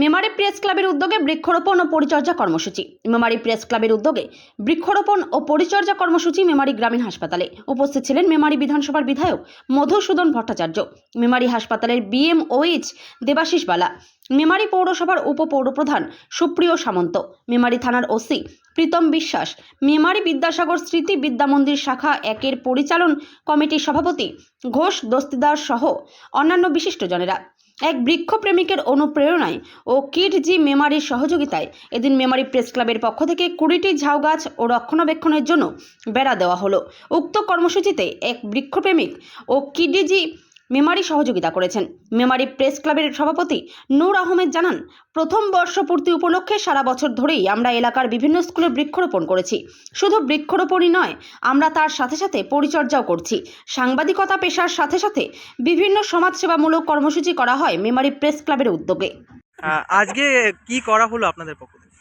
Memari press ক্লাবের উদ্যোগে বৃক্ষরোপণ ও পরিচর্যা কর্মসূচি। মেমারি প্রেস ক্লাবের উদ্যোগে বৃক্ষরোপণ ও পরিচর্যা কর্মসূচি মেমারি গ্রামীণ হাসপাতালে। উপস্থিত ছিলেন মেমারি বিধানসভার বিধায়ক মধুসূদন ভট্টাচার্য, মেমারি হাসপাতালের বিএমওএইচ দেবাশিস বালা, মেমারি পৌরসভার উপপৌরপ্রধান সুপ্রিয় সামন্ত, মেমারি থানার ওসি প্রীতম বিশ্বাস, মেমারি বিদ্যাসাগর স্মৃতি বিদ্যা মন্দির শাখা একের পরিচালন কমিটির সভাপতি ঘোষ দস্তিদার সহ অন্যান্য বিশিষ্টজনেরা। এক বৃক্ষ প্রেমিকের অনুপ্রেরণায় ও কিড জি মেমারির সহযোগিতায় এদিন মেমারি প্রেস ক্লাবের পক্ষ থেকে কুড়িটি ঝাউ গাছ ও রক্ষণাবেক্ষণের জন্য বেড়া দেওয়া হলো। উক্ত কর্মসূচিতে এক বৃক্ষপ্রেমিক ও কিডিজি মেমারি সহযোগিতা করেছেন। মেমারি প্রেস ক্লাবের সভাপতি নূর আহমেদ জানান প্রথম বর্ষপূর্তি উপলক্ষে সারা বছর ধরেই আমরা এলাকার বিভিন্ন স্কুলে বৃক্ষরোপণ করেছি। শুধু বৃক্ষরোপণই নয় আমরা তার সাথে সাথে পরিচর্যাও করছি। সাংবাদিকতা পেশার সাথে সাথে বিভিন্ন সমাজসেবামূলক কর্মসূচি করা হয় মেমারি প্রেস ক্লাবের উদ্যোগে। আজকে কি করা হলো আপনাদের পক্ষ থেকে?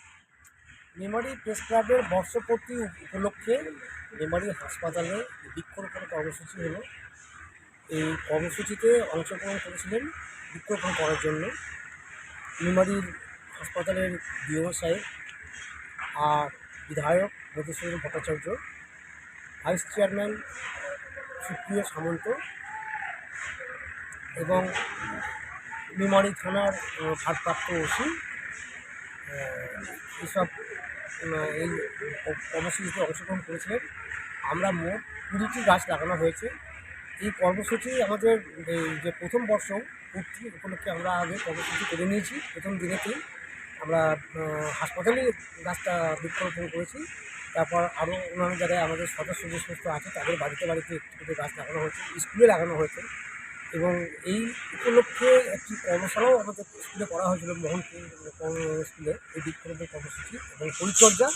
মেমারি প্রেস ক্লাবের বর্ষপূর্তি উপলক্ষে মেমারি হাসপাতালে বৃক্ষরোপণ কর্মসূচি হলো। এই কর্মসূচিতে অংশগ্রহণ করেছিলেন বৃক্ষরোপণ করার জন্য। মেমারির হাসপাতালের ডিও সাহেব আর বিধায়ক মধুসূদন ভট্টাচার্য, ভাইস চেয়ারম্যান সুপ্রিয় সামন্ত এবং মেমারি থানার ভারপ্রাপ্ত ওসি এসব এই কর্মসূচিতে অংশগ্রহণ করেছিলেন। আমরা মোট কুড়িটি গাছ লাগানো হয়েছে। এই কর্মসূচি আমাদের যে প্রথম বর্ষ পূর্তি উপলক্ষে আমরা আগে কর্মসূচি করে নিয়েছি। প্রথম দিনেতেই আমরা হাসপাতালে গাছটা বৃক্ষরোপণ করেছি। তারপর আরও অন্যান্য জায়গায় আমাদের সদস্য যে সমস্ত আছে, তাদের বাড়িতে বাড়িতে একটু করে গাছ লাগানো হয়েছে, স্কুলে লাগানো হয়েছে। এবং এই উপলক্ষে একটি কর্মশালাও আমাদের স্কুলে করা হয়েছিল, মোহনপুর স্কুলে। এই বৃক্ষরোপণ কর্মসূচি এবং পরিচর্যা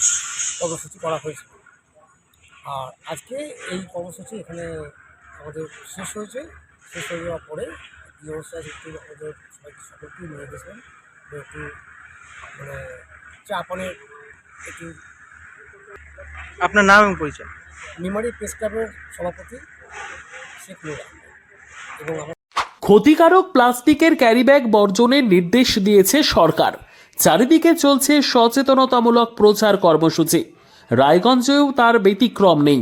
কর্মসূচি করা হয়েছিল। আর আজকে এই কর্মসূচি এখানে আমাদের শেষ হয়েছে। শেষ হয়ে যাওয়ার পরে ডিও স্যার একটু আমাদের সবাইকে সকলকে নিয়ে গেছিলেন একটু মানে চা পানের একটু আপনার নাম এবং পরিচয়? মেমারি প্রেস ক্লাবের সভাপতি শেখ নুর এবং আমার ক্ষতিকারক প্লাস্টিকের ক্যারিব্যাগ বর্জনের নির্দেশ দিয়েছে সরকার। চারিদিকে চলছে সচেতনতামূলক প্রচার কর্মসূচি। রায়গঞ্জেও তার ব্যতিক্রম নেই।